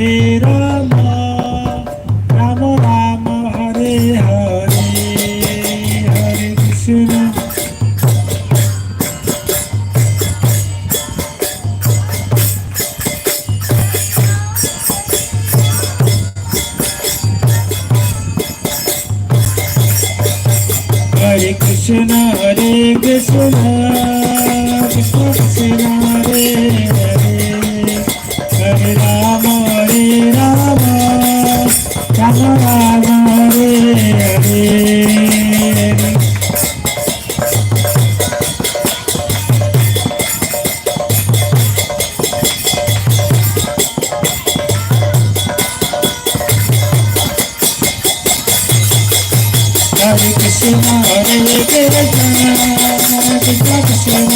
হরে কৃষ্ণ কৃষ্ণ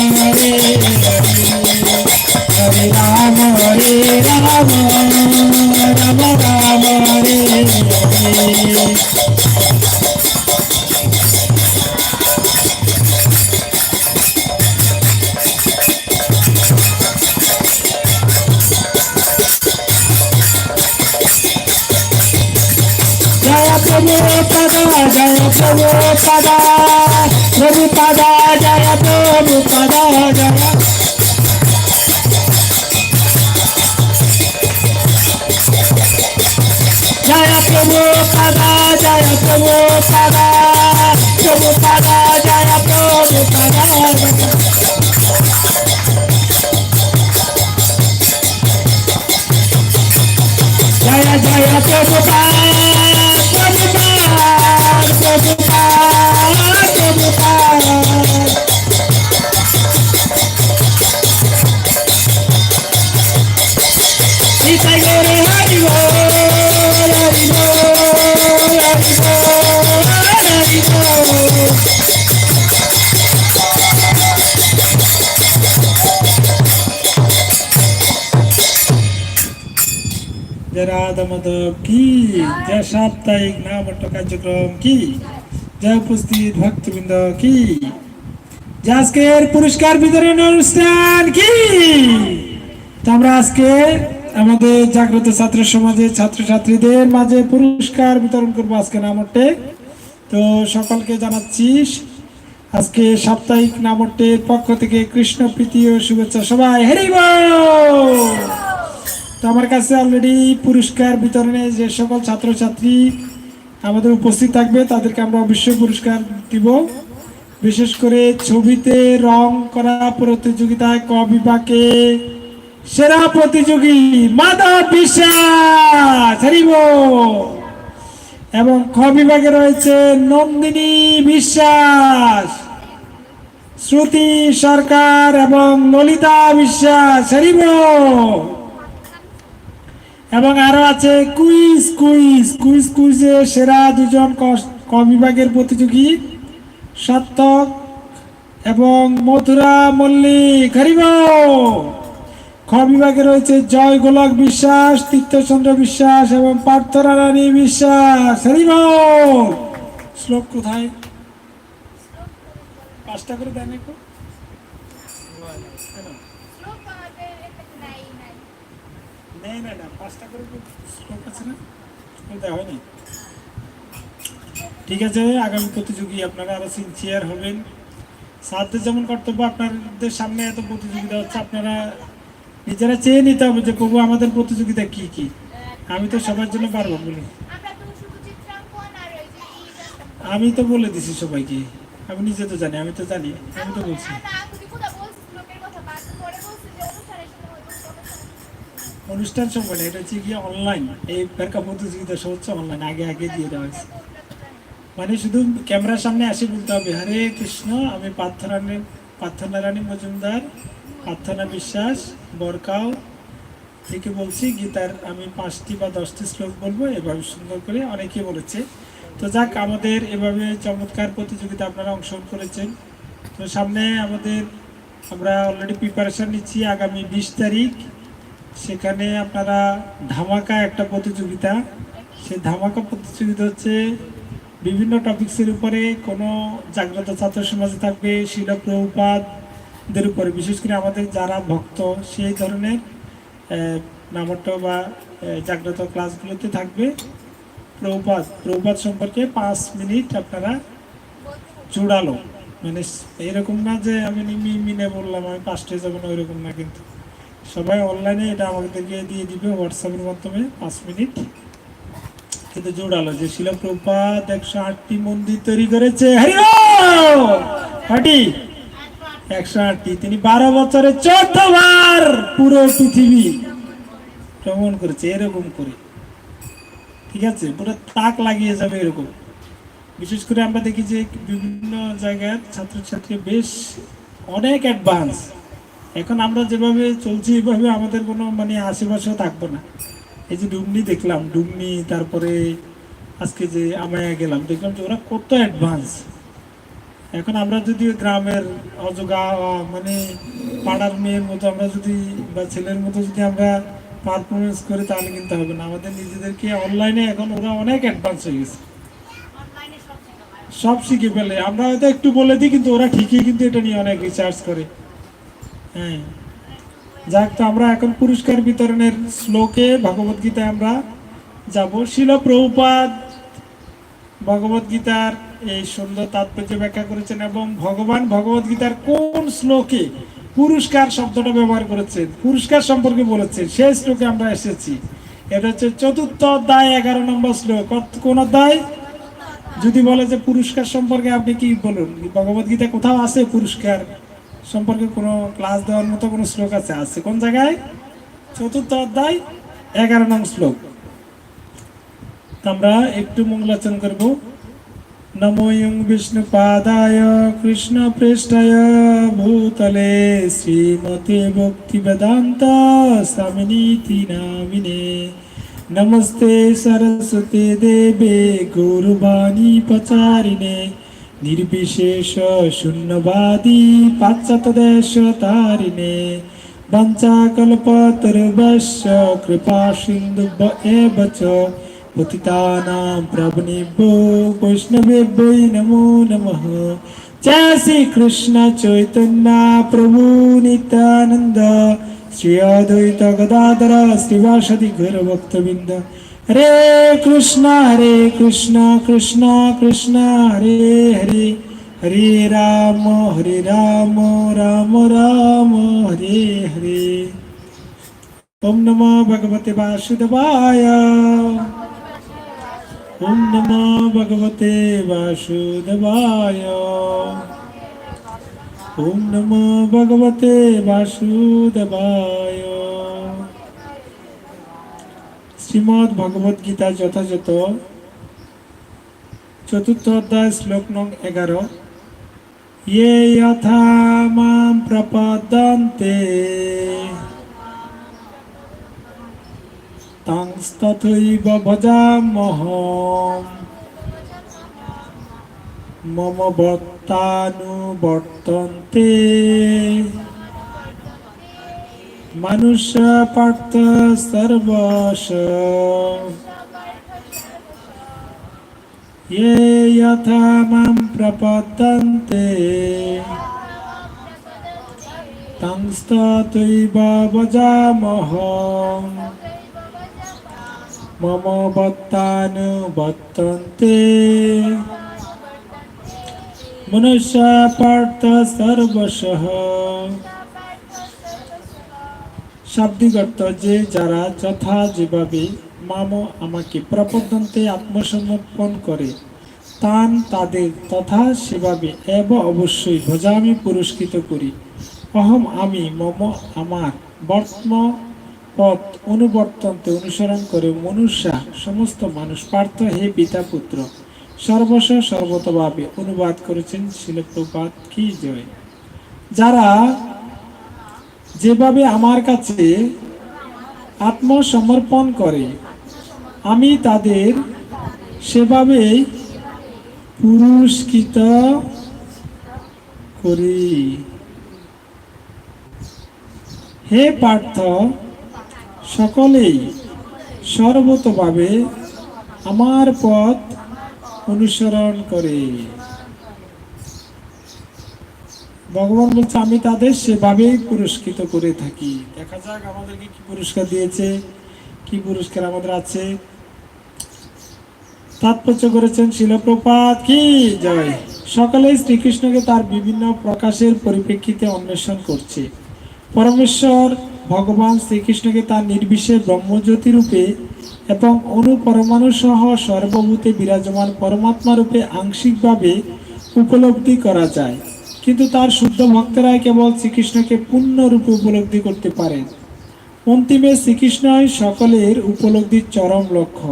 পদ জয় প্রভু পদ প্রভু পদ জয় প্রভু পদ জয় জয় প্রভু পদ জয় প্রভু পদ প্রভু পদ পুরস্কার বিতরণ অনুষ্ঠান, কি? আমরা আজকে আমাদের জাগ্রত ছাত্র সমাজের ছাত্রছাত্রীদের মাঝে পুরস্কার বিতরণ করব আজকে নামট্যে তো সকলকে জানাচ্ছি, আজকে সাপ্তাহিক নামটের পক্ষ থেকে কৃষ্ণ প্রীতি ও শুভেচ্ছা সবাই। হেরি বল! তো আমার কাছে অলরেডি পুরস্কার বিতরণে যে সকল ছাত্রছাত্রী আমাদের উপস্থিত থাকবে, তাদেরকে আমরা অবশ্যই পুরস্কার দিব। বিশেষ করে ছবিতে রং করা প্রতিযোগিতায় ক বিভাগে সেরা প্রতিযোগী মাধব বিশ্বাস হারিব এবং খ বিভাগে রয়েছে নন্দিনী বিশ্বাস, শ্রুতি সরকার এবং ললিতা বিশ্বাস হরিব এবং আরও আছে কুইজ কুইজ কুইজ, কুইজে সেরা দুজন ক বিভাগের প্রতিযোগী সত্যক এবং মথুরা মল্লিক। হরিব! খ বিভাগে রয়েছে জয় গোলক বিশ্বাস, তীর্থচন্দ্র বিশ্বাস এবং পার্থরা রানী বিশ্বাস। হরিব! শ্লোক কোথায়? পাঁচটা করে দেন একটু। নেই না না পাঁচটা করে আছে না? দেওয়া হয়নি? ঠিক আছে, আগামী প্রতিযোগী আপনারা আরও সিনসিয়ার হবেন। সাথে যেমন কর্তব্য, আপনাদের সামনে এত প্রতিযোগিতা হচ্ছে, আপনারা নিজেরা চেয়ে নিতে হবে যে, প্রভু, আমাদের প্রতিযোগিতা কি কি? আমি তো সবার জন্য পারব বলি। আমি তো বলে দিছি সবাইকে। আমি নিজে তো জানি, আমি তো জানি, আমি তো বলছি। অনুষ্ঠান না, এটা হচ্ছে গিয়ে অনলাইন এই বেরকা প্রতিযোগিতা হচ্ছে অনলাইন আগে আগে দিয়ে দেওয়া হয়েছে। মানে শুধু ক্যামেরার সামনে আসে বলতে হবে, হরে কৃষ্ণ, আমি পার্থনারায়ণ পার্থনারায়ণী মজুমদার, প্রার্থনা বিশ্বাস, বরকাও থেকে বলছি গীতার আমি পাঁচটি বা দশটি শ্লোক বলব, এভাবে সুন্দর করে অনেকে বলেছে। তো যাক, আমাদের এভাবে চমৎকার প্রতিযোগিতা আপনারা অংশগ্রহণ করেছেন। তো সামনে আমাদের, আমরা অলরেডি প্রিপারেশান নিচ্ছি আগামী বিশ তারিখ। সেখানে আপনারা ধামাকা একটা প্রতিযোগিতা সেই ধামাকা প্রতিযোগিতা হচ্ছে বিভিন্ন টপিক্সের উপরে কোনো জাগ্রত ছাত্র সমাজে থাকবে শিল প্রভুপাদদের উপরে। বিশেষ করে আমাদের যারা ভক্ত সেই ধরনের আহ, নামট্য বা জাগ্রত ক্লাসগুলোতে থাকবে। প্রভুপাত প্রভুপাত সম্পর্কে পাঁচ মিনিট আপনারা জোড়ালো। মানে এরকম না যে আমি মিনে বললাম আমি পাঁচটায় যাব না ওইরকম না কিন্তু। সবাই অনলাইনে এটা আমাদেরকে দিয়ে দিবে হোয়াটসঅ্যাপের মাধ্যমে, পাঁচ মিনিট। কিন্তু জোড়ালো যে শিল প্রপাত একশো আটটি মন্দির তৈরি করেছে হাটি একশো আটটি, তিনি বারো বছরে চোদ্দ বার পুরো পৃথিবী ভ্রমণ করেছে, এরকম করে। ঠিক আছে? পুরো তাক লাগিয়ে যাবে এরকম। বিশেষ করে আমরা দেখি যে বিভিন্ন জায়গার ছাত্রছাত্রী বেশ অনেক অ্যাডভান্স এখন আমরা যেভাবে চলছি এইভাবে আমাদের কোনো মানে আশেপাশেও থাকব না। এই যে ডুমনি দেখলাম ডুমনি তারপরে আজকে যে আমায়া গেলাম দেখলাম যে ওরা কত অ্যাডভান্স এখন আমরা যদি গ্রামের অজগা মানে পাড়ার মেয়ের মতো আমরা যদি বা ছেলের মতো যদি আমরা পারফরমেন্স করি তাহলে কিন্তু হবে না। আমাদের নিজেদেরকে অনলাইনে এখন ওরা অনেক অ্যাডভান্স হয়ে গেছে। সব শিখে ফেলে। আমরা হয়তো একটু বলে দিই কিন্তু ওরা ঠিকই কিন্তু এটা নিয়ে অনেক রিসার্চ করে। হ্যাঁ যাক, তো আমরা এখন পুরস্কার বিতরণের শ্লোকে ভগবত গীতায় আমরা যাব। শিল প্রভুপাদ ভগবত গীতার এই সুন্দর তাৎপর্য ব্যাখ্যা করেছেন এবং ভগবান ভগবত গীতার কোন শ্লোকে পুরস্কার শব্দটা ব্যবহার করেছেন, পুরস্কার সম্পর্কে বলেছেন, সেই শ্লোকে আমরা এসেছি। এটা হচ্ছে চতুর্থ অধ্যায়, এগারো নম্বর শ্লোক। কোন অধ্যায়? যদি বলে যে পুরস্কার সম্পর্কে আপনি কি বলুন? ভগবত গীতা কোথাও আছে পুরস্কার? সম্পর্কে কোনো ক্লাস দেওয়ার মতো কোনো শ্লোক আছে? আছে কোন জায়গায়? চতুর্থ অধ্যায়, এগারো নং শ্লোক। আমরা একটু মঙ্গলাচরণ করব। নমো ইয়ং বিষ্ণু পাদায় কৃষ্ণ পৃষ্ঠায় ভূতলে শ্রীমতে ভক্তি বেদান্ত স্বামিনীতি নামিনে নমস্তে সরস্বতী দেবে গৌরবাণী পচারিণে নির্বিশেষ শূন্যবাদী পাশ্চাত্য দেশ তারিণে বঞ্চাকল্পতরুভশ্চ কৃপা সিন্ধু এব গদাধর শ্রীবাসদি হরে কৃষ্ণ হরে কৃষ্ণ কৃষ্ণ কৃষ্ণ হরে হরে হরে রাম হরে রাম রাম রাম, হরে হরে। ওম নমো ভগবতে বাসুদেবায়। ওম নমো ভগবতে বাসুদেবায়। ওম নমো ভগবতে বাসুদেবায়। শ্রীমদ ভগবত গীতা যথাযথ চতুর্থ অধ্যায় শ্লোক নং এগারো। ইয়ে যথা মাম প্রপদন্তে। তংস্তথৈব ভজামহম মম বর্তানুবর্তন্তে मनुष्य पक्त सर्वाश ये यथा मां प्रपद्यन्ते तंस्तैव वजामः मम वर्तानुवर्तन्ते मनुष्यपार्थ सर्वशः শাব্দিক যে যারা যথা যেভাবে মাম আমাকে প্রপদন্তে আত্মসমর্পণ করে, তান তাদের তথা সেভাবে এব অবশ্যই ভজা আমি পুরস্কৃত করি। অহম আমি মম আমার বর্তম পথ অনুবর্তন্তে অনুসরণ করে মনুষ্যা সমস্ত মানুষ পার্থ হে পিতা পুত্র সর্বস্ব সর্বতভাবে অনুবাদ করেছেন শিলপ্রপাত কি জয়। যারা যেভাবে আমার কাছে আত্মসমর্পণ করে, আমি তাদের সেভাবেই পুরস্কৃত করি। হে পার্থ, সকলেই সর্বতভাবে আমার পথ অনুসরণ করে। ভগবান বলছে, আমি তাদের সেভাবেই পুরস্কৃত করে থাকি। দেখা যাক আমাদেরকে কি পুরস্কার দিয়েছে, কি পুরস্কার আমাদের আছে। তাৎপর্য করেছেন শিলপ্রপাত কি? জয়। সকলেই শ্রীকৃষ্ণকে তার বিভিন্ন প্রকাশের পরিপ্রেক্ষিতে অন্বেষণ করছে। পরমেশ্বর ভগবান শ্রীকৃষ্ণকে তার নির্বিশেষ ব্রহ্মজ্যোতি রূপে এবং অনুপরমাণু সহ সর্বভূতে বিরাজমান পরমাত্মা রূপে আংশিকভাবে উপলব্ধি করা যায়। কিন্তু তার শুদ্ধ ভক্তরাই কেবল শ্রীকৃষ্ণকে পূর্ণরূপে উপলব্ধি করতে পারেন অন্তিমে শ্রীকৃষ্ণই সকলের উপলব্ধির চরম লক্ষ্য।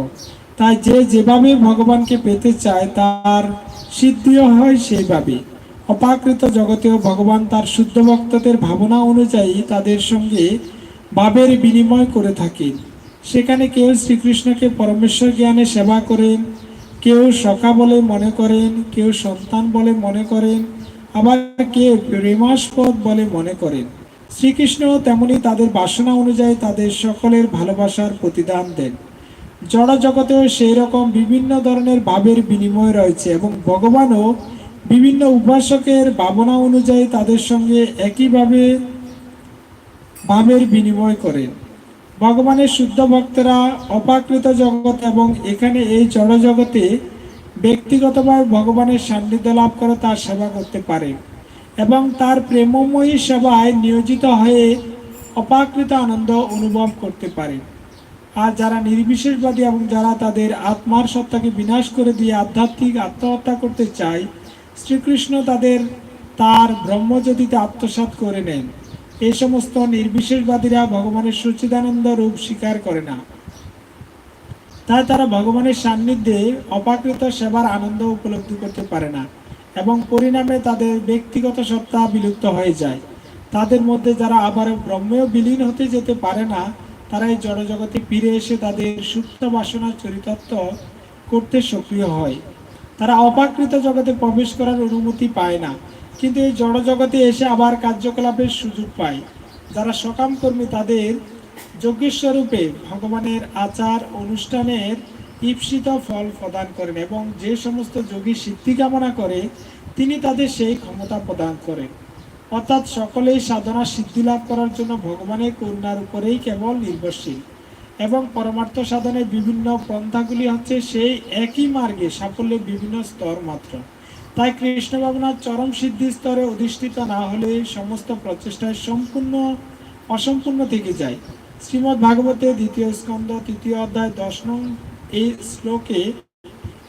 তাই যে যেভাবে ভগবানকে পেতে চায়, তার সিদ্ধিও হয় সেইভাবে অপাকৃত জগতেও ভগবান তার শুদ্ধ ভক্তদের ভাবনা অনুযায়ী তাদের সঙ্গে ভাবের বিনিময় করে থাকেন। সেখানে কেউ শ্রীকৃষ্ণকে পরমেশ্বর জ্ঞানে সেবা করেন, কেউ সখা বলে মনে করেন, কেউ সন্তান বলে মনে করেন আবার কেউ প্রেমাস্পদ বলে মনে করেন। শ্রীকৃষ্ণ তেমনি তাদের বাসনা অনুযায়ী তাদের সকলের ভালোবাসার প্রতিদান দেন। জড় জগতেও সেই রকম বিভিন্ন ধরনের ভাবের বিনিময় রয়েছে এবং ভগবানও বিভিন্ন উপাসকের ভাবনা অনুযায়ী তাদের সঙ্গে একইভাবে ভাবের বিনিময় করেন। ভগবানের শুদ্ধ ভক্তরা অপাকৃত জগৎ এবং এখানে এই জড় জগতে ব্যক্তিগতভাবে ভগবানের সান্নিধ্য লাভ করে তার সেবা করতে পারে এবং তার প্রেমময়ী সেবায় নিয়োজিত হয়ে অপাকৃত আনন্দ অনুভব করতে পারে। আর যারা নির্বিশেষবাদী এবং যারা তাদের আত্মার সত্তাকে বিনাশ করে দিয়ে আধ্যাত্মিক আত্মহত্যা করতে চায়, শ্রীকৃষ্ণ তাদের তার ব্রহ্মজ্যোতিতে আত্মসাৎ করে নেন। এই সমস্ত নির্বিশেষবাদীরা ভগবানের সচিদানন্দ রূপ স্বীকার করে না। তাই তারা ভগবানের সান্নিধ্যে অপাকৃত সেবার আনন্দ উপলব্ধি করতে পারে না এবং পরিণামে তাদের ব্যক্তিগত সত্তা বিলুপ্ত হয়ে যায়। তাদের মধ্যে যারা আবার ব্রহ্মেও বিলীন হতে যেতে পারে না, তারা এই জড়জগতে ফিরে এসে তাদের সুপ্ত বাসনা চরিতার্থ করতে সক্রিয় হয়। তারা অপাকৃত জগতে প্রবেশ করার অনুমতি পায় না, কিন্তু এই জড় জগতে এসে আবার কার্যকলাপের সুযোগ পায়। যারা সকাম কর্মী তাদের যজ্ঞস্বরূপে ভগবানের আচার অনুষ্ঠানের ঈপ্সিত ফল প্রদান করেন এবং যে সমস্ত যোগী সিদ্ধি কামনা করে, তিনি তাদের সেই ক্ষমতা প্রদান করেন। অর্থাৎ সকলেই সাধনা সিদ্ধি লাভ করার জন্য ভগবানের করুণার উপরেই কেবল নির্ভরশীল। এবং পরমার্থ সাধনের বিভিন্ন পন্থাগুলি হচ্ছে সেই একই মার্গে সাফল্যের বিভিন্ন স্তর মাত্র। তাই কৃষ্ণ ভাবনার চরম সিদ্ধি স্তরে অধিষ্ঠিত না হলে সমস্ত প্রচেষ্টায় সম্পূর্ণ অসম্পূর্ণ থেকে যায়। শ্রীমদ্ ভাগবতে দ্বিতীয় স্কন্ধ, তৃতীয় অধ্যায়, দশ নং এই শ্লোকে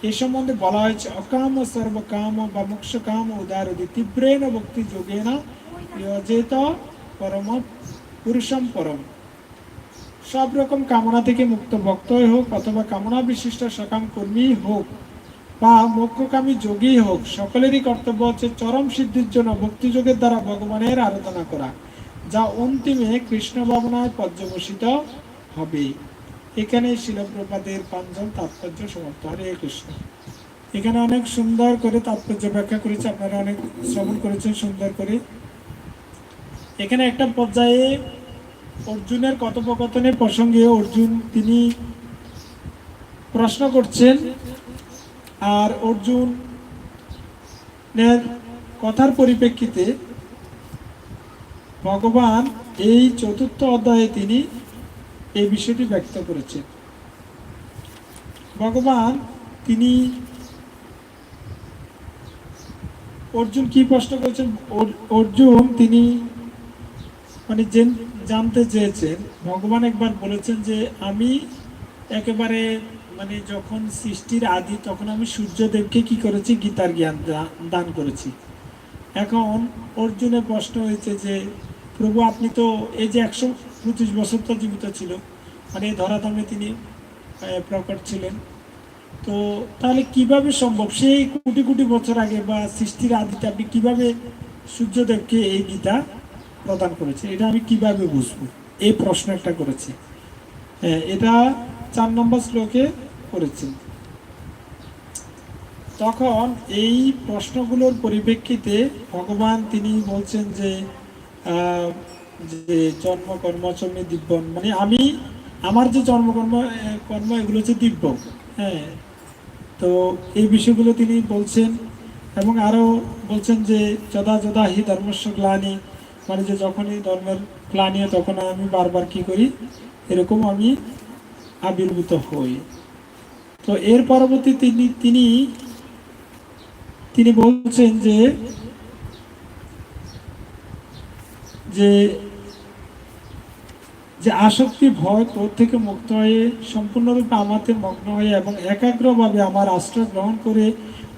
এ সম্বন্ধে বলা হয়েছে, অকাম সর্বকাম বা মোক্ষ কাম উদারদি তীব্রেণ ভক্তি যোগেন যজেত পরম পুরুষম পরম। সব রকম কামনা থেকে মুক্ত ভক্তই হোক অথবা কামনা বিশিষ্ট সকাম কর্মী হোক বা মোক্ষকামী যোগী হোক, সকলেরই কর্তব্য হচ্ছে চরম সিদ্ধির জন্য ভক্তিযোগের দ্বারা ভগবানের আরাধনা করা। যা অন্তিমে কৃষ্ণ ভাবনায় পর্যবসিত হবে। এখানে শিলপ্রপাতের পাঁচজন তাৎপর্য সমাপ্ত। হরে কৃষ্ণ। এখানে অনেক সুন্দর করে তাৎপর্য ব্যাখ্যা করেছে। আপনারা অনেক শ্রবণ করেছেন সুন্দর করে। এখানে একটা পর্যায়ে অর্জুনের কথোপকথনের প্রসঙ্গে অর্জুন তিনি প্রশ্ন করছেন, আর অর্জুনের কথার পরিপ্রেক্ষিতে ভগবান এই চতুর্থ অধ্যায়ে তিনি এই বিষয়টি ব্যক্ত করেছেন। ভগবান তিনি অর্জুন কি প্রশ্ন করেছেন? অর্জুন তিনি মানে জেন- জানতে চেয়েছেন। ভগবান একবার বলেছেন যে আমি একেবারে মানে যখন সৃষ্টির আদি, তখন আমি সূর্যদেবকে কি করেছি? গীতার জ্ঞান দান করেছি। এখন অর্জুনের প্রশ্ন হয়েছে যে প্রভু, আপনি তো এই যে একশো পঁচিশ বছর তো জীবিত ছিল মানে এই ধরাধামে তিনি প্রকট ছিলেন। তো তাহলে কীভাবে সম্ভব? সেই কোটি কোটি বছর আগে বা সৃষ্টির আদিতে আপনি কীভাবে সূর্যদেবকে এই গীতা প্রদান করেছে এটা আমি কীভাবে বুঝব? এই প্রশ্ন একটা করেছে। হ্যাঁ এটা চার নম্বর শ্লোকে করেছেন। তখন এই প্রশ্নগুলোর পরিপ্রেক্ষিতে ভগবান তিনি বলছেন যে যে জন্ম কর্মচমে দিব্যন মানে আমি, আমার যে জন্মকর্ম কর্ম, এগুলো হচ্ছে দিব্য হ্যাঁ। তো এই বিষয়গুলো তিনি বলছেন এবং আরও বলছেন যে যদা যদা হি ধর্মস্ব গ্লানি। মানে যে যখনই ধর্মের গ্লানি তখন আমি বারবার কি করি? এরকম আমি আবির্ভূত হই। তো এর পরবর্তী তিনি তিনি তিনি বলছেন যে যে যে আসক্তি ভয় ক্রোধ থেকে মুক্ত হয়ে, সম্পূর্ণরূপে আমাতে মগ্ন হয়ে এবং একাগ্রভাবে আমার আশ্রয় গ্রহণ করে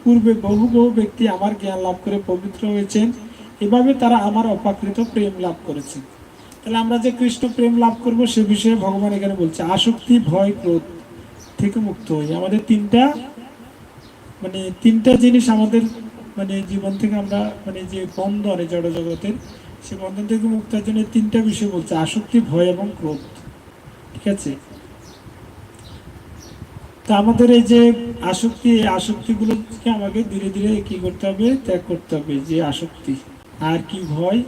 পূর্বে বহু বহু ব্যক্তি আমার জ্ঞান লাভ করে পবিত্র হয়েছেন। এভাবে তারা আমার অপাকৃত প্রেম লাভ করেছেন। তাহলে আমরা যে কৃষ্ণ প্রেম লাভ করব সে বিষয়ে ভগবান এখানে বলছে, আসক্তি, ভয়, ক্রোধ থেকে মুক্ত হই আমাদের তিনটা মানে তিনটা জিনিস আমাদের মানে জীবন থেকে আমরা মানে যে বন্ধন এই জড় জগতের সে বন্ধন থেকে মুক্তার জন্য তিনটা বিষয় বলছে, আসক্তি, ভয় এবং ক্রোধ। ঠিক আছে? তো আমাদের এই যে আসক্তি, এই আসক্তিগুলোকে আমাকে ধীরে ধীরে কি করতে হবে, ত্যাগ করতে হবে, যে আসক্তি। আর কি ভয়?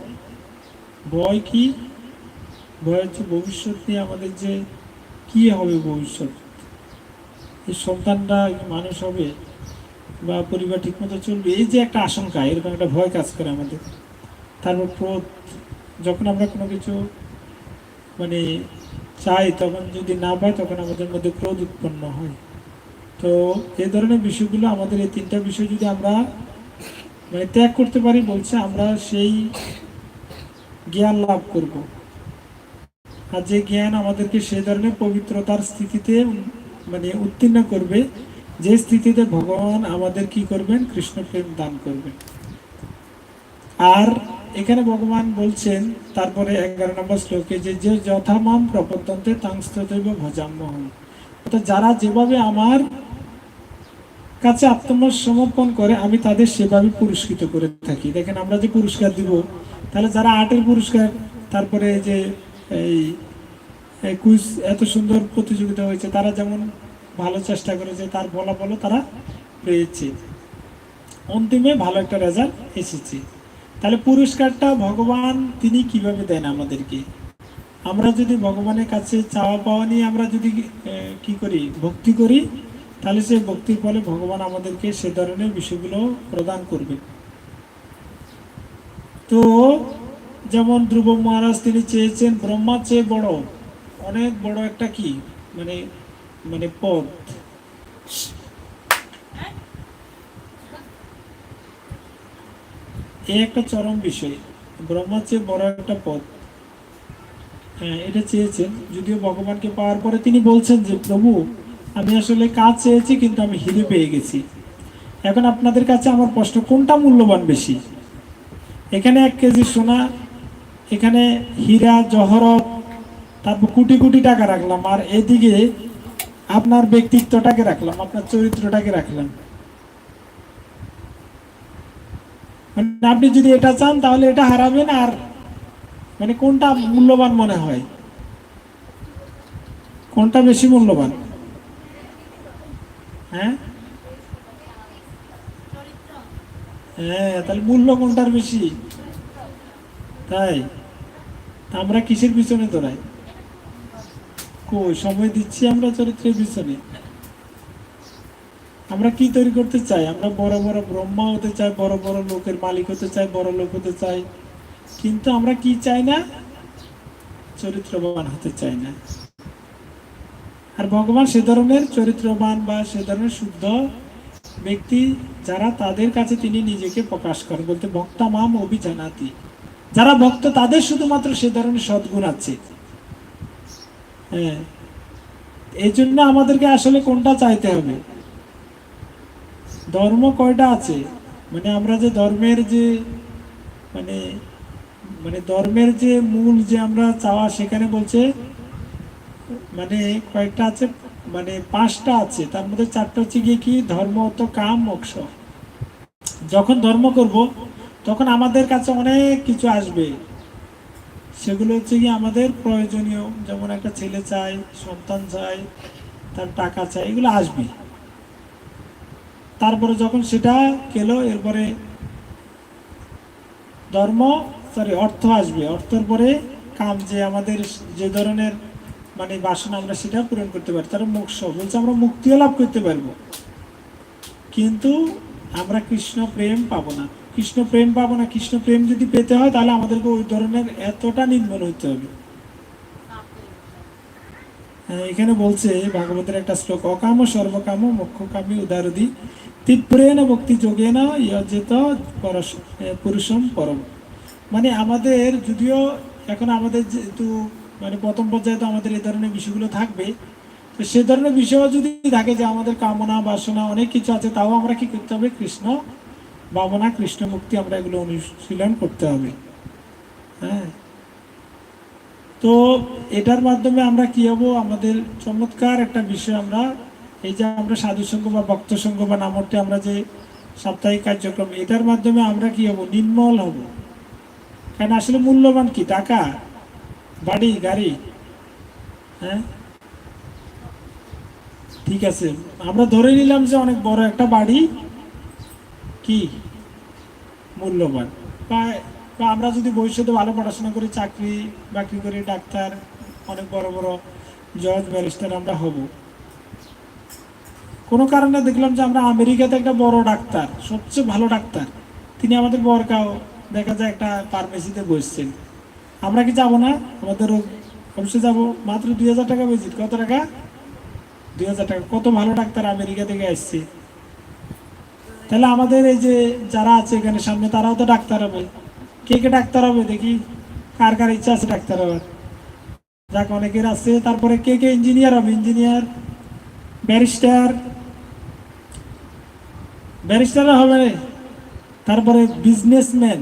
ভয় কি? ভয় হচ্ছে ভবিষ্যৎ নিয়ে আমাদের যে কি হবে ভবিষ্যৎ? এই সন্তানরা মানুষ হবে বা পরিবার ঠিকমতো চলবে? এই যে একটা আশঙ্কা, এরকম একটা ভয় কাজ করে আমাদের। তারপর ক্রোধ যখন আমরা কোনো কিছু মানে চাই, তখন যদি না পাই, তখন আমাদের মধ্যে ক্রোধ উৎপন্ন হয়। তো এই ধরনের বিষয়গুলো আমাদের এই তিনটা বিষয় যদি আমরা মানে ত্যাগ করতে পারি, বলছে আমরা সেই জ্ঞান লাভ করব। আর যে জ্ঞান আমাদেরকে সেই ধরনের পবিত্রতার স্থিতিতে মানে উত্তীর্ণ করবে, যে স্থিতিতে ভগবান আমাদের কি করবেন? কৃষ্ণ প্রেম দান করবেন। আর এখানে ভগবান বলছেন, তারপরে এগারো নম্বর শ্লোকে যে যে যথামাম প্রপদ্যন্তে তাংস্তৈব ভজাম্যহম অর্থাৎ যারা যেভাবে আমার কাছে আত্মসমর্পণ করে, আমি তাদের সেভাবে পুরস্কৃত করে থাকি। দেখেন, আমরা যে পুরস্কার দিব, তাহলে যারা আর্টের পুরস্কার, তারপরে যে, এই কুইজ এত সুন্দর প্রতিযোগিতা হয়েছে, তারা যেমন ভালো চেষ্টা করেছে, তার ফলাফলও তারা পেয়েছে। অন্তিমে ভালো একটা রেজাল্ট এসেছে। তাহলে পুরস্কারটা ভগবান তিনি কীভাবে দেন আমাদেরকে? আমরা যদি ভগবানের কাছে চাওয়া পাওয়া নিয়ে আমরা যদি কি করি, ভক্তি করি, তাহলে সেই ভক্তির ফলে ভগবান আমাদেরকে সে ধরনের বিষয়গুলো প্রদান করবে। তো যেমন ধ্রুব মহারাজ তিনি চেয়েছেন ব্রহ্মার চেয়ে বড়, অনেক বড় একটা কি মানে মানে পদ। এই একটা চরম বিষয়। ব্রহ্মার চেয়ে বড় একটা পদ। হ্যাঁ এটা চেয়েছেন। যদিও ভগবানকে পাওয়ার পরে তিনি বলছেন যে, প্রভু, আমি আসলে কাজ চেয়েছি, কিন্তু আমি হিরে পেয়ে গেছি। এখন আপনাদের কাছে আমার প্রশ্ন, কোনটা মূল্যবান বেশি? এখানে এক কেজি সোনা, এখানে হীরা জহরত তারপর কোটি কোটি টাকা রাখলাম, আর এদিকে আপনার ব্যক্তিত্বটাকে রাখলাম, আপনার চরিত্রটাকে রাখলাম। মানে আপনি যদি এটা চান, তাহলে এটা হারাবেন আর মানে কোনটা মূল্যবান মনে হয়? কোনটা বেশি মূল্যবান? হ্যাঁ? হ্যাঁ তাহলে মূল্য কোনটার বেশি? তাই? আমরা কিসের পিছনে দৌড়াই কই, সময় দিচ্ছি আমরা চরিত্রের পিছনে। আমরা কি তৈরি করতে চাই? আমরা বড় বড় ব্রহ্মা হতে চাই, বড় বড় লোকের মালিক হতে চাই, বড় লোক হতে চাই। কিন্তু আমরা কি চাই না? চরিত্রবান হতে চাই না। আর ভগবান সে ধরনের চরিত্রবান বা সে ধরনের শুদ্ধ ব্যক্তি যারা তাদের কাছে তিনি নিজেকে প্রকাশ করেন বলতে ভক্তা মাম অভিজানাতি। যারা ভক্ত তাদের শুধুমাত্র সে ধরনের সদ্গুণ আছে। হ্যাঁ। এই জন্য আমাদেরকে আসলে কোনটা চাইতে হবে? ধর্ম কয়টা আছে? মানে আমরা যে ধর্মের যে মানে মানে ধর্মের যে মূল যে আমরা চাওয়া সেখানে বলছে মানে কয়েকটা আছে? মানে পাঁচটা আছে। তার মধ্যে চারটা হচ্ছে গিয়ে কি? ধর্ম অর্থ কাম মোক্ষ। যখন ধর্ম করব, তখন আমাদের কাছে অনেক কিছু আসবে। সেগুলো হচ্ছে কি আমাদের প্রয়োজনীয়। যেমন একটা ছেলে চাই সন্তান চাই তার টাকা চাই এগুলো আসবে। তারপরে যখন সেটা গেল, এরপরে ধর্ম সরি অর্থ আসবে। অর্থের পরে কাম যে আমাদের যে ধরনের মানে বাসনা আমরা সেটা পূরণ করতে পারি। তারা মোক্ষ বলছে, আমরা মুক্তিও লাভ করতে পারব। কিন্তু আমরা কৃষ্ণ প্রেম পাবো না। কৃষ্ণ প্রেম পাবো না, কৃষ্ণ প্রেম যদি পেতে হয়, তাহলে আমাদেরকে ওই ধরনের এতটা নির্মল হতে হবে। এখানে বলছে ভাগবতের একটা শ্লোক, অকাম সর্বকাম মোক্ষকামী উদারদি তীব্রেণ ভক্তি যোগেন ইয়জিত পরশ- পুরুষম পরম। মানে আমাদের যদিও এখন আমাদের যেহেতু মানে প্রথম পর্যায়ে তো আমাদের এই ধরনের বিষয়গুলো থাকবে, তো সে ধরনের বিষয় যদি থাকে যে আমাদের কামনা, বাসনা, অনেক কিছু আছে, তাও আমরা কি করতে হবে? কৃষ্ণ ভাবনা, কৃষ্ণ মুক্তি আমরা এগুলো অনুশীলন করতে হবে। হ্যাঁ। তো এটার মাধ্যমে আমরা কি হব? আমাদের চমৎকার একটা বিষয় আমরা, এই যে আমরা সাধু সঙ্গ বা ভক্ত সঙ্গ বা নামরটি আমরা যে সাপ্তাহিক কার্যক্রম, এটার মাধ্যমে আমরা কি হব? নির্মল হব। কারণ আসলে মূল্যবান কি? টাকা, বাড়ি, গাড়ি হ্যাঁ? ঠিক আছে। আমরা ধরে নিলাম যে অনেক বড় একটা বাড়ি, কি? মূল্যবান। বা বা আমরা যদি ভবিষ্যতে ভালো পড়াশোনা করি, চাকরি বাকরি করি, ডাক্তার, অনেক বড় বড় জজ, ব্যারিস্টার আমরা হব। কোনো কারণে দেখলাম যে আমরা আমেরিকাতে একটা বড় ডাক্তার, সবচেয়ে ভালো ডাক্তার। তিনি আমাদের বরকাও দেখা যায় একটা ফার্মেসিতে বসছেন। আমরা কি যাব না? আমাদের অবশ্যই যাব। মাত্র দুই হাজার টাকা ভিজিট কত টাকা? দুই হাজার টাকা। কত ভালো ডাক্তার আমেরিকা থেকে আসছে। তাহলে আমাদের এই যে যারা আছে এখানে সামনে, তারাও তো ডাক্তার হবে। কে কে ডাক্তার হবে দেখি, কার কার ইচ্ছা আছে ডাক্তার হওয়ার। যাক, অনেকের আছে, তারপরে কে কে ইঞ্জিনিয়ার হবে? ইঞ্জিনিয়ার ব্যারিস্টার ব্যারিস্টার হবে তারপরে বিজনেসম্যান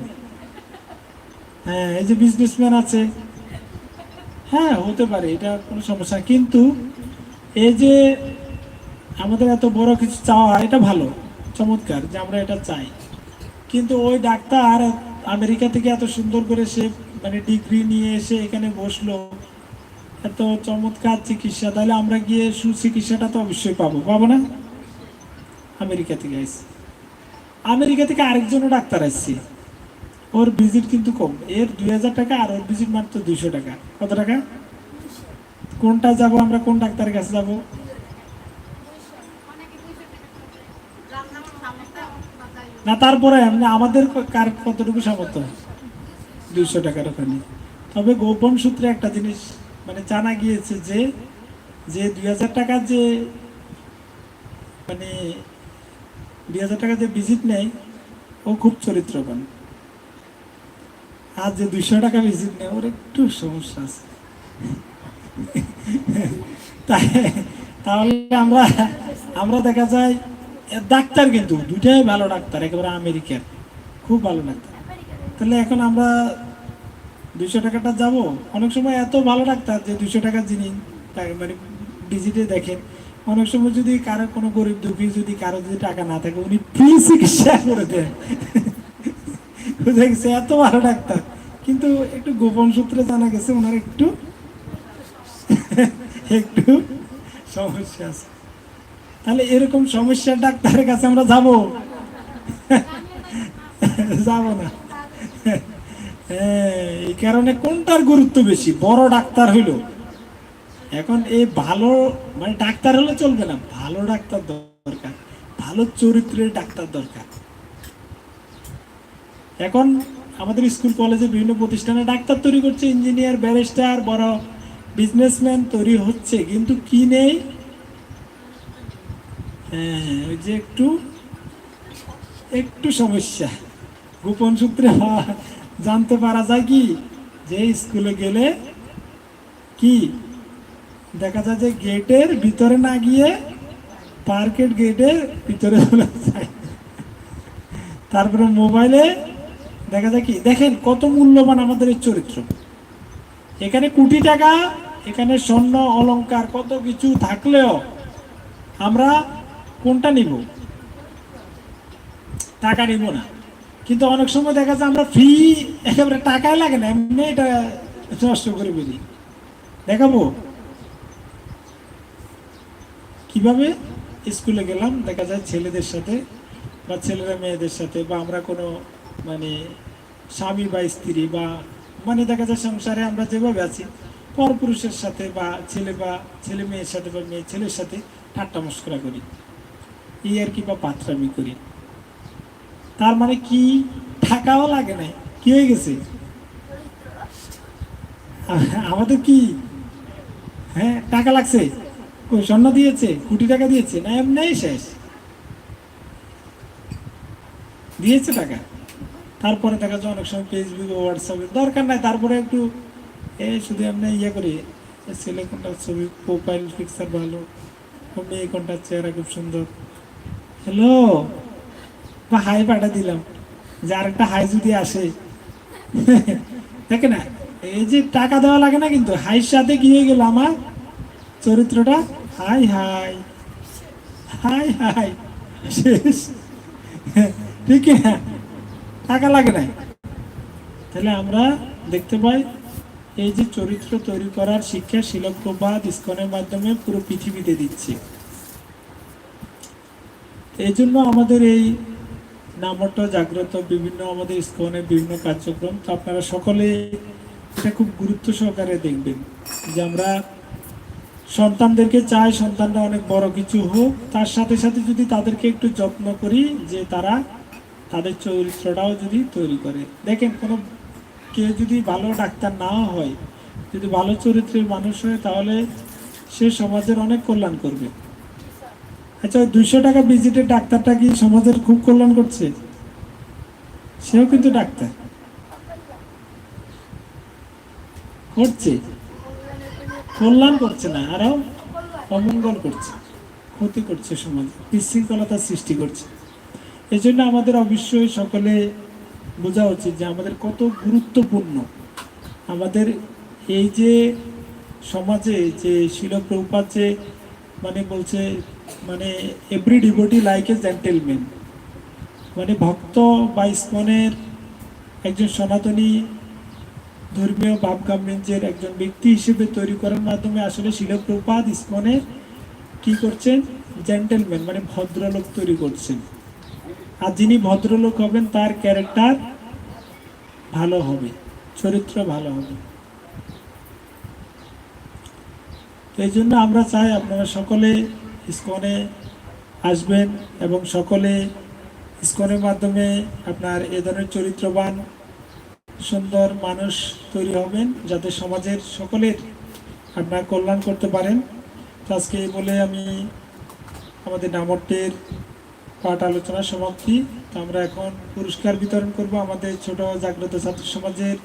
হ্যাঁ এই যে বিজনেসম্যান আছে। হ্যাঁ হতে পারে, এটা কোনো সমস্যা কিন্তু এই যে আমাদের এত বড় কিছু চাওয়া, এটা ভালো, চমৎকার যে আমরা এটা চাই। কিন্তু ওই ডাক্তার আমেরিকা থেকে এত সুন্দর করে সে মানে ডিগ্রি নিয়ে এসে এখানে বসল। এত চমৎকার চিকিৎসা। তাহলে আমরা গিয়ে সুচিকিৎসাটা তো অবশ্যই পাবো। পাবো না? আমেরিকা থেকে আসছে আমেরিকা থেকে আরেকজনও ডাক্তার আসছে ওর ভিজিট কিন্তু কম। এর দুই হাজার টাকা আর ওর ভিজিট মাত্র দুইশো টাকা। কত টাকা? কোনটা যাব, আমরা কোন ডাক্তারের কাছে যাব? না, তারপরে আমাদের কার কতটুকু সামর্থ্য? দুইশো টাকার ওখানে তবে গোপন সূত্রে একটা জিনিস মানে জানা গিয়েছে যে যে দুই হাজার টাকার যে মানে দুই হাজার টাকার যে ভিজিট নেয়, ও খুব চরিত্রবান। আর যে দুইশো টাকা ভিজিট নেয়, ওর একটু সমস্যা আছে। তাই তাহলে আমরা আমরা দেখা যায় ডাক্তার কিন্তু দুটাই ভালো ডাক্তার, একেবারে আমেরিকার, খুব ভালো ডাক্তার। তাহলে এখন আমরা দুইশো টাকাটা যাব। অনেক সময় এত ভালো ডাক্তার যে দুইশো টাকা যিনি মানে ভিজিটে দেখেন, অনেক সময় যদি কারও কোনো গরিব দুঃখী যদি কারও যদি টাকা না থাকে, উনি ফ্রি চিকিৎসা করে দেন। দেখছে, এত ভালো ডাক্তার। কিন্তু একটু গোপন সূত্রে জানা গেছে, ওনার একটু একটু সমস্যা আছে। তাহলে এরকম সমস্যার ডাক্তারের কাছে আমরা যাব। যাব না। এই কারণে কোনটার গুরুত্ব বেশি, বড় ডাক্তার হইল? এখন এই ভালো মানে ডাক্তার হলে চলবে না, ভালো ডাক্তার দরকার, ভালো চরিত্রের ডাক্তার দরকার। এখন আমাদের স্কুল কলেজে বিভিন্ন প্রতিষ্ঠানে ডাক্তার তৈরি করছে, ইঞ্জিনিয়ার, ব্যারিস্টার, বড় বিজনেসম্যান তৈরি হচ্ছে, কিন্তু কি নেই? হ্যাঁ ওই যে একটু একটু সমস্যা। গোপন সূত্রে জানতে পারা যায় কি? যে স্কুলে গেলে কি? দেখা যায় যে গেটের ভিতরে না গিয়ে পার্কের গেটের ভিতরে চলে যায়। তারপরে মোবাইলে দেখা যায় কি? দেখেন কত মূল্যবান আমাদের এই চরিত্র। এখানে কোটি টাকা, এখানে স্বর্ণ অলঙ্কার কত কিছু থাকলেও আমরা কোনটা নিব? টাকা নিব না। কিন্তু অনেক সময় দেখা যায় আমরা ফ্রি একেবারে টাকাই লাগে না, এমনি এটা নষ্ট করে বলি দেখাবো? কীভাবে? স্কুলে গেলাম, দেখা যায় ছেলেদের সাথে বা ছেলেরা মেয়েদের সাথে বা আমরা কোনো মানে স্বামী বা স্ত্রী বা মানে দেখা যায় সংসারে আমরা যেভাবে আছি, পরপুরুষের সাথে বা ছেলে বা ছেলে মেয়ের সাথে বা মেয়ে ছেলের সাথে ঠাট্টা মস্করা করি। এই আর কি বা পাত্রামি করি। তার মানে কি? টাকাও লাগে না কি হয়ে গেছে? আমাদের কি? হ্যাঁ টাকা লাগছে। স্বর্ণ দিয়েছে, কোটি টাকা দিয়েছে, না এমনি শেষ? দিয়েছে টাকা। তারপরে দেখা যায় অনেক সময় ফেসবুক হোয়াটসঅ্যাপে দরকার নাই। তারপরে একটু এই শুধু এমনি ইয়ে করি। ছেলে কোনটা ছবি প্রোফাইল পিকচার ভালো। মেয়ে কোনটার চেহারা খুব সুন্দর। হ্যালো? বা হাই পাঠা দিলাম। যে আরেকটা হাই যদি আসে। দেখে না, এই যে টাকা দেওয়া লাগে না কিন্তু, হাইয়ের সাথে গিয়ে গেল আমার চরিত্রটা। হাই হাই হাই হাই, শেষ। ঠিক না? টাকা লাগে না তাহলে আমরা দেখতে পাই, এই যে চরিত্র তৈরি করার শিক্ষা শিলপ্রবাদ ইস্কনের মাধ্যমে পুরো পৃথিবীতে দিচ্ছে। এই জন্য আমাদের এই নামটা জাগ্রত বিভিন্ন আমাদের ইস্কনের বিভিন্ন কার্যক্রম। তো আপনারা সকলে এটা খুব গুরুত্ব সহকারে দেখবেন যে আমরা সন্তানদেরকে চাই, সন্তানরা অনেক বড় কিছু হোক। তার সাথে সাথে যদি তাদেরকে একটু যত্ন করি যে তারা তাদের চরিত্রটাও যদি তৈরি করে। দেখেন, কোনো কেউ যদি ভালো ডাক্তার না হয়, যদি ভালো চরিত্রের মানুষ হয়, তাহলে সে সমাজের অনেক কল্যাণ করবে। আচ্ছা দুইশো টাকা ভিজিটের ডাক্তারটা কি সমাজের খুব কল্যাণ করছে? সেও কিন্তু ডাক্তার। করছে। কল্যাণ করছে না আরও অমঙ্গল করছে, ক্ষতি করছে সমাজ, বিশৃঙ্খলতা সৃষ্টি করছে। এই জন্য আমাদের অবশ্যই সকলে বোঝা উচিত যে আমাদের কত গুরুত্বপূর্ণ আমাদের এই যে সমাজে যে শিলপ্রভুপাত যে মানে বলছে মানে every devotee like a gentleman মানে ভক্ত বা ইস্কনের একজন সনাতনী ধর্মীয় বাপ ভাবগাম্যের একজন ব্যক্তি হিসেবে তৈরি করার মাধ্যমে আসলে শিলপ্রপাত ইস্কনের কি করছেন? জেন্টেলম্যান মানে ভদ্রলোক তৈরি করছেন। আর যিনি ভদ্রলোক হবেন, তার ক্যারেক্টার ভালো হবে, চরিত্র ভালো হবে। তো এই জন্য আমরা চাই আপনারা সকলে ইস্কনে আসবেন এবং সকলে ইস্কনের মাধ্যমে আপনার এ ধরনের চরিত্রবান, সুন্দর মানুষ তৈরি হবেন যাতে সমাজের সকলের আপনার কল্যাণ করতে পারেন। আজকে বলে আমি আমাদের নামটের পাঠ আলোচনা সমাপ্তি। তো আমরা এখন পুরস্কার বিতরণ করব আমাদের ছোট জাগ্রত ছাত্র সমাজের।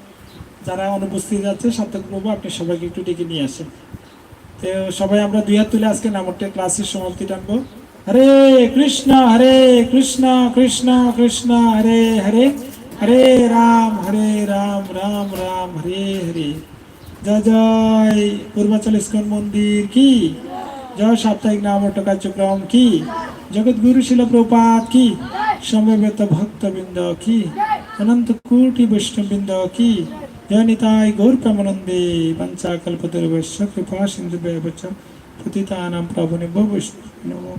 যারা অনুপস্থিত আছে, সার্থক প্রভু আপনি সবাইকে একটু ডেকে নিয়ে আসেন। সবাই আমরা দুই হাত তুলে আজকে নামটের ক্লাসের সমাপ্তি টানবো। হরে কৃষ্ণ হরে কৃষ্ণ কৃষ্ণ কৃষ্ণ, হরে হরে হরে রাম হরে রাম রাম রাম, হরে হরে। জয় জয়, পূর্বাচল ইস্কন মন্দির কি? জয় সাপ্তাহিক নামট কার্যক্রম কি? জগৎগুরু শিল প্রপাত কি? সমবেত ভক্তবৃন্দ কি? অনন্ত কোটি বৈষ্ণববৃন্দ কি? योनिताय पंचाकल्प पञ्चाकल्पदुर्वश्च कृपा सिन्धुभ्यः च पतितानां प्रभुनिभो विष्णु नमो।